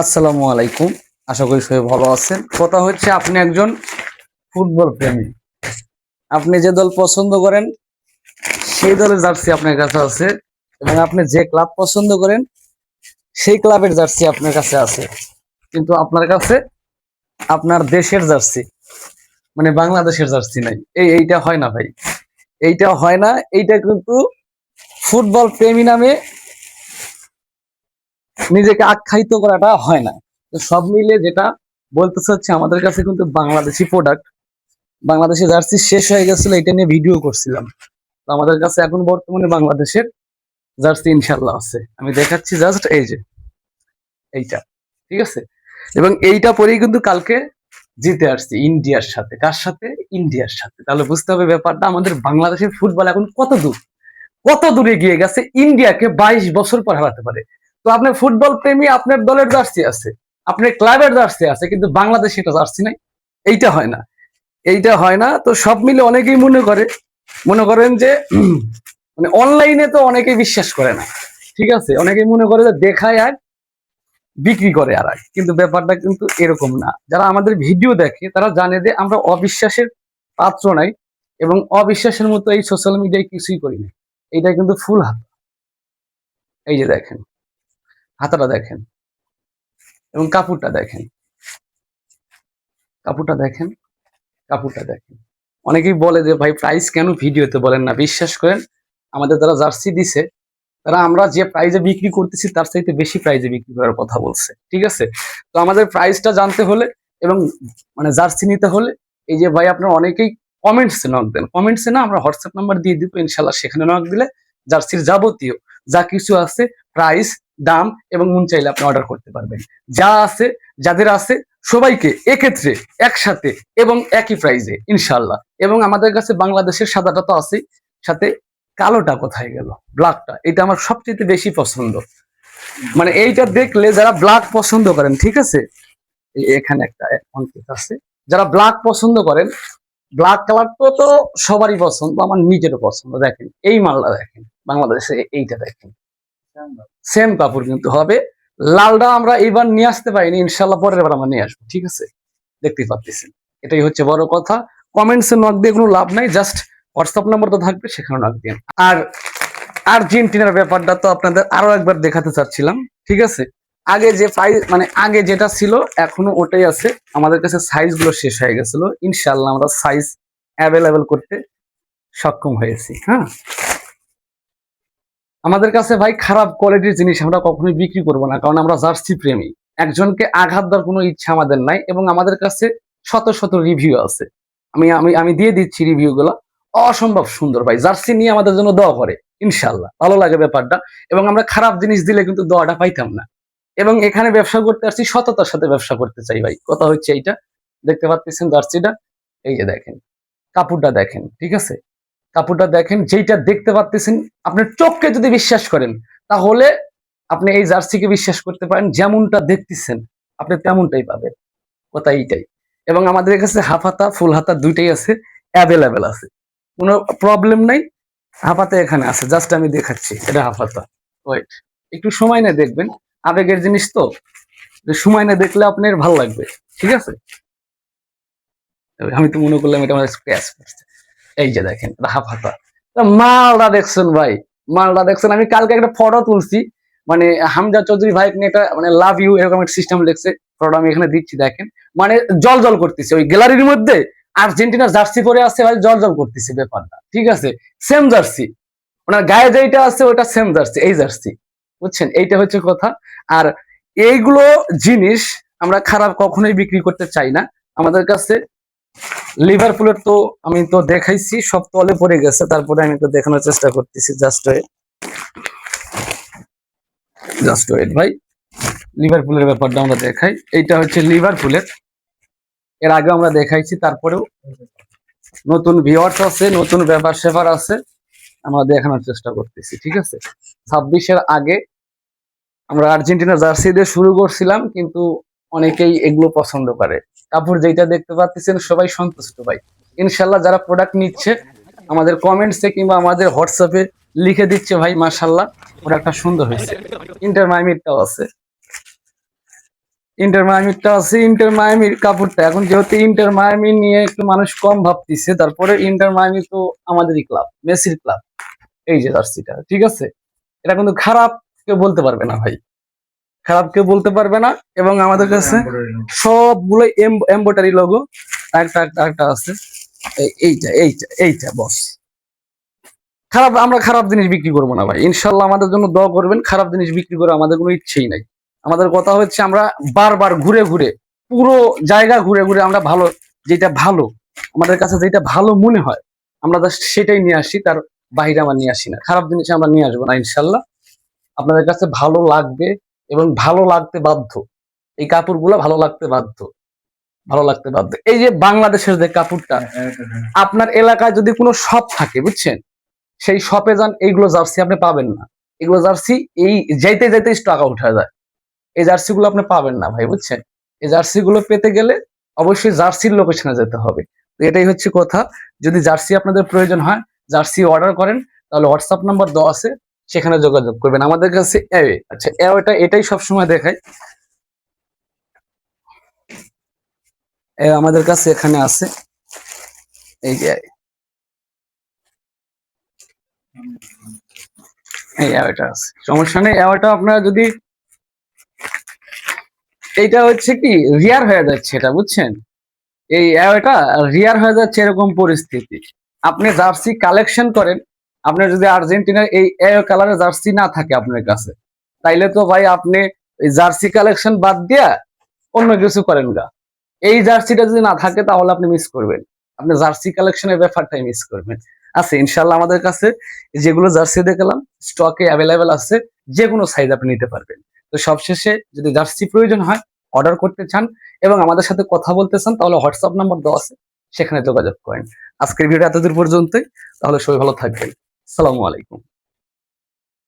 আসসালামু আলাইকুম। আশা করি সবাই ভালো আছেন। কথা হচ্ছে আপনি একজন ফুটবল প্রেমী। আপনি যে দল পছন্দ করেন, সেই দলের জার্সি আপনার কাছে আছে এবং আপনি যে ক্লাব পছন্দ করেন, সেই ক্লাবের জার্সি আপনার কাছে আছে। কিন্তু আপনার কাছে আপনার দেশের জার্সি মানে বাংলাদেশের জার্সি নাই। এই এইটা হয় না ভাই। এইটা হয় না, এইটা কিন্তু ফুটবল প্রেমী নামে নিজেকে আখ্যায়িত করাটা হয় না। সব মিলে যেটা বলতেছে হচ্ছে, আমাদের কাছে কিন্তু বাংলাদেশি প্রোডাক্ট বাংলাদেশি জার্সি শেষ হয়ে গেছিল, এটা নিয়ে ভিডিও করছিলাম। তো আমাদের কাছে এখন বর্তমানে বাংলাদেশের জার্সি ইনশাল্লাহ আছে। আমি দেখাচ্ছি জাস্ট এই যে, এইটা, ঠিক আছে? এবং এইটা পরেই কিন্তু কালকে জিতে আসছি ইন্ডিয়ার সাথে। কার সাথে? ইন্ডিয়ার সাথে। তাহলে বুঝতে হবে ব্যাপারটা, আমাদের বাংলাদেশের ফুটবল এখন কত দূর? কত দূরে গিয়ে গেছে? ইন্ডিয়াকে বাইশ বছর পর হারাতে পারে। তো আপনার ফুটবল প্রেমী আপনার দলের জার্সি আছে, আপনার ক্লাবের জার্সি আছে, কিন্তু বাংলাদেশে এটা জার্সি নাই। এইটা হয় না। এইটা হয় না। তো সব মিলে অনেকেই মনে করে, মনে করেন যে মানে অনলাইনে তো অনেকেই বিশ্বাস করে না। ঠিক আছে? অনেকেই মনে করে যে দেখায় আর বিক্রি করে আর কিন্তু ব্যাপারটা কিন্তু এরকম না। যারা আমাদের ভিডিও দেখে, তারা জানে যে আমরা অবিশ্বাসের পাত্র নাই এবং অবিশ্বাসের মতো এই সোশ্যাল মিডিয়ায় কিছুই করি না এইটা কিন্তু ফুল হাত। এই যে দেখেন। হাতাটা দেখেন এবং কাপড়টা দেখেন। কাপড়টা দেখেন কাপড়টা দেখেন। অনেকেই বলে যে, ভাই প্রাইস কেন ভিডিওতে বলেন না? বিশ্বাস করেন, আমাদের যারা জার্সি দিছে, তারা আমরা যে প্রাইজে বিক্রি করতেছি, তার চাইতে বেশি প্রাইজে বিক্রি করার কথা বলছে। ঠিক আছে? তো আমাদের প্রাইসটা জানতে হলে এবং মানে জার্সি নিতে হলে, এই যে ভাই, আপনার অনেকেই কমেন্টসে নক দেন। কমেন্টসে না আমরা হোয়াটসঅ্যাপ নাম্বার দিয়ে দিব ইনশাল্লাহ সেখানে নক দিলে জার্সির যাবতীয় যা কিছু আছে প্রাইস দাম এবং মন চাইলে আপনি অর্ডার করতে পারবেন। যা আছে, যাদের আছে, সবাইকে এক্ষেত্রে একসাথে এবং একই প্রাইজে ইনশাল্লাহ এবং আমাদের কাছে বাংলাদেশের সাদাটা তো আছে সাথে কালোটা কোথায় গেল? ব্ল্যাকটা এটা আমার সবচেয়ে বেশি পছন্দ। মানে এইটা দেখলে যারা ব্ল্যাক পছন্দ করেন, ঠিক আছে? এখানে একটা অঙ্কিত আছে। যারা ব্ল্যাক পছন্দ করেন ব্ল্যাক কালার তো তো সবারই পছন্দ, আমার নিজেরও পছন্দ। দেখেন, এই মালটা দেখেন, বাংলাদেশে এইটা দেখেন। সেম কাপড় কিন্তু হবে। লালটা আমরা এইবার নিয়ে আসতে পারিনি ইনশাল্লাহ পরের বার আমরা নিয়ে আসব, ঠিক আছে? দেখতেই পাচ্ছেন এটাই হচ্ছে বড় কথা। কমেন্টস কমেন্টসে নক দিয়ে কোনো লাভ নাই জাস্ট হোয়াটসঅ্যাপ নাম্বার তো থাকবে, সেখানে নক দিন আর আর্জেন্টিনার ব্যাপারটা তো আপনাদের আরও একবার দেখাতে চাচ্ছিলাম, ঠিক আছে? আগে যে প্রাইস মানে আগে যেটা ছিল, এখনও ওটাই আছে। আমাদের কাছে সাইজগুলো শেষ হয়ে গেছিল। ইনশাল্লাহ আমরা সাইজ অ্যাভেলেবেল করতে সক্ষম হয়েছি হ্যাঁ? আমাদের কাছে ভাই খারাপ কোয়ালিটির জিনিস আমরা কখনোই বিক্রি করব না, কারণ আমরা জার্সি প্রেমী। একজনকে আঘাত দেওয়ার কোনো ইচ্ছা আমাদের নাই এবং আমাদের কাছে শত শত রিভিউ আছে। আমি আমি আমি দিয়ে দিচ্ছি রিভিউ গুলো। অসম্ভব সুন্দর ভাই, জার্সি নিয়ে আমাদের জন্য দোয়া করে ইনশাল্লাহ ভালো লাগে ব্যাপারটা। এবং আমরা খারাপ জিনিস দিলে কিন্তু দোয়াটা পাইতাম না। এবং এখানে ব্যবসা করতে আসছি, সততার সাথে ব্যবসা করতে চাই ভাই। কথা হচ্ছে এইটা। দেখতে পাচ্ছেন জার্সিটা? এই যে দেখেন। কাপড়টা দেখেন, ঠিক আছে? কাপড়টা দেখেন, যেইটা দেখতে পাচ্ছেন আপনার চোখকে যদি বিশ্বাস করেন, তাহলে আপনি এই জার্সিকে বিশ্বাস করতে পারেন, যেমনটা দেখতেছেন, আপনি তেমনটাই পাবেন। কথা এইটাই। এবং আমাদের কাছে হাফ হাতা, ফুল হাতা দুইটাই আছে অ্যাভেলেবেল আছে। কোনো প্রবলেম নাই, হাফ হাতা এখানে আছে জাস্ট আমি দেখাচ্ছি, এটা হাফ হাতা। ওয়েট একটু সময় নিয়ে দেখবেন, আবেগের জিনিস তো সময় না দেখলে আপনার ভালো লাগবে, ঠিক আছে? আমি তো মনে করলাম এটা আমার স্ক্র্যাচ করছে। এই যে দেখেন হাফ মালটা দেখছেন ভাই, মালটা দেখছেন, আমি কালকে একটা ফটো তুলছি মানে হামজা চৌধুরী ভাই একটা মানে লাভ ইউ এরকম একটা সিস্টেম লিখছে ফটো আমি এখানে দিচ্ছি, দেখেন। মানে জল জল করতেছে, ওই গ্যালারির মধ্যে আর্জেন্টিনার জার্সি পরে আছে ভাই জল জল করতেছে ব্যাপারটা, ঠিক আছে? সেম জার্সি ওনার গায়ে যেটা আছে ওটা সেম জার্সি এই জার্সি বুঝছেন? এইটা হচ্ছে কথা। আর এইগুলো জিনিস আমরা খারাপ কখনোই বিক্রি করতে চাই না। আমাদের কাছে লিভারপুলের তো আমি তো দেখাইছি, সব তলে পড়ে গেছে, তারপরে আমি তো দেখানোর চেষ্টা করতেছি জাস্ট ওয়েট জাস্ট ওয়েট ভাই। লিভারপুলের ব্যাপারটা আমরা দেখাই। এইটা হচ্ছে লিভারপুলের এর আগে আমরা দেখাইছি, তারপরেও নতুন ভিওয়ার্স আছে, নতুন ব্যাপার সেপার আছে, আমরা দেখানোর চেষ্টা করতেছি, ঠিক আছে? ছাব্বিশের আগে আমরা আর্জেন্টিনা জার্সি দিয়ে শুরু করছিলাম, কিন্তু অনেকেই এগুলো পছন্দ করে। কাপড় যেটা দেখতে পাচ্ছেন, সবাই সন্তুষ্ট ভাই। ইনশাল্লাহ যারা প্রোডাক্ট নিচ্ছে, আমাদের কমেন্টসে কিংবা আমাদের হোয়াটসঅ্যাপে লিখে দিচ্ছে ভাই, মাশাল্লাহ প্রোডাক্টটা সুন্দর হয়েছে। ইন্টার মাইমিটটাও আছে। ইন্টার মায়ামিটা আছে ইন্টার মায়ামির কাপড়টা। এখন যেহেতু ইন্টার মায়ামি নিয়ে একটু মানুষ কম ভাবতেছে, তারপরে ইন্টার মায়ামি তো আমাদেরই ক্লাব মেসির ক্লাব এই যে জার্সিটা, ঠিক আছে? এটা কিন্তু খারাপ কেউ বলতে পারবে না ভাই। খারাপ কেউ বলতে পারবে না এবং আমাদের কাছে সবগুলো এম্বোটারি লোগো একটা একটা আছে। এইটা এইটা এইটা বস। খারাপ আমরা খারাপ জিনিস বিক্রি করব না ভাই। ইনশাল্লাহ আমাদের জন্য দোয়া করবেন খারাপ জিনিস বিক্রি করে আমাদের কোনো ইচ্ছেই নাই। আমাদের কথা হচ্ছে আমরা বারবার ঘুরে ঘুরে পুরো জায়গা ঘুরে ঘুরে আমরা ভালো যেটা ভালো আমাদের কাছে যেটা ভালো মনে হয় আমরা জাস্ট সেটাই নিয়ে আসি তার বাইরে আমরা নিয়ে আসি না। খারাপ জিনিস আমরা নিয়ে আসব না ইনশাল্লাহ। আপনাদের কাছে ভালো লাগবে এবং ভালো লাগতে বাধ্য। এই কাপড়গুলো ভালো লাগতে বাধ্য। ভালো লাগতে বাধ্য। এই যে বাংলাদেশের যে কাপড়টা আপনার এলাকায় যদি কোনো শপ থাকে বুঝছেন? সেই শপে যান এইগুলো জার্সি আপনি পাবেন না। এগুলো জার্সি এই যাইতে যাইতে টাকা হয়ে যায়। এই জার্সি গুলো আপনি পাবেন না ভাই বুঝছেন? এই জার্সি গুলো পেতে গেলে অবশ্যই জার্সির লোকেশনে যেতে হবে। তো এটাই হচ্ছে কথা। যদি জার্সি আপনাদের প্রয়োজন হয় জার্সি অর্ডার করেন তাহলে হোয়াটসঅ্যাপ নাম্বার দেওয়া আছে। সেখানে যোগাযোগ করবেন। আমাদের কাছে অ্যাওয়ে আচ্ছা অ্যাওয়েটা এটাই সবসময় দেখায়। এ আমাদের কাছে এখানে আছে। এই যে এই অ্যাওয়েটা আছে। সমস্যা নেই, অ্যাওয়েটা আপনারা যদি এইটা হচ্ছে কি, রিয়ার হয়ে যাচ্ছে এটা, বুঝছেন? এই অ্যাওয়েটা রিয়ার হয়ে যাচ্ছে এরকম পরিস্থিতি। আপনি জার্সি কালেকশন করেন আপনার যদি আর্জেন্টিনার এই কালারের জার্সি না থাকে আপনার কাছে, তাইলে তো ভাই আপনি জার্সি কালেকশন বাদ দিয়া অন্য কিছু করেন গা। এই জার্সিটা যদি না থাকে তাহলে আপনি মিস করবেন। আপনি জার্সি কালেকশনের ব্যাপারটাই মিস করবেন। আছে ইনশাল্লাহ আমাদের কাছে যেগুলো জার্সি দেখলাম স্টকে অ্যাভেলেবেল আছে যে কোনো সাইজ আপনি নিতে পারবেন। তো সবশেষে যদি জার্সি প্রয়োজন হয় অর্ডার করতে চান এবং আমাদের সাথে কথা বলতে চান, তাহলে হোয়াটসঅ্যাপ নাম্বার দেওয়া আছে, সেখানে যোগাযোগ করেন। আজকের ভিডিও এতদূর পর্যন্তই, তাহলে সবাই ভালো থাকবেন। সালামু আলাইকুম।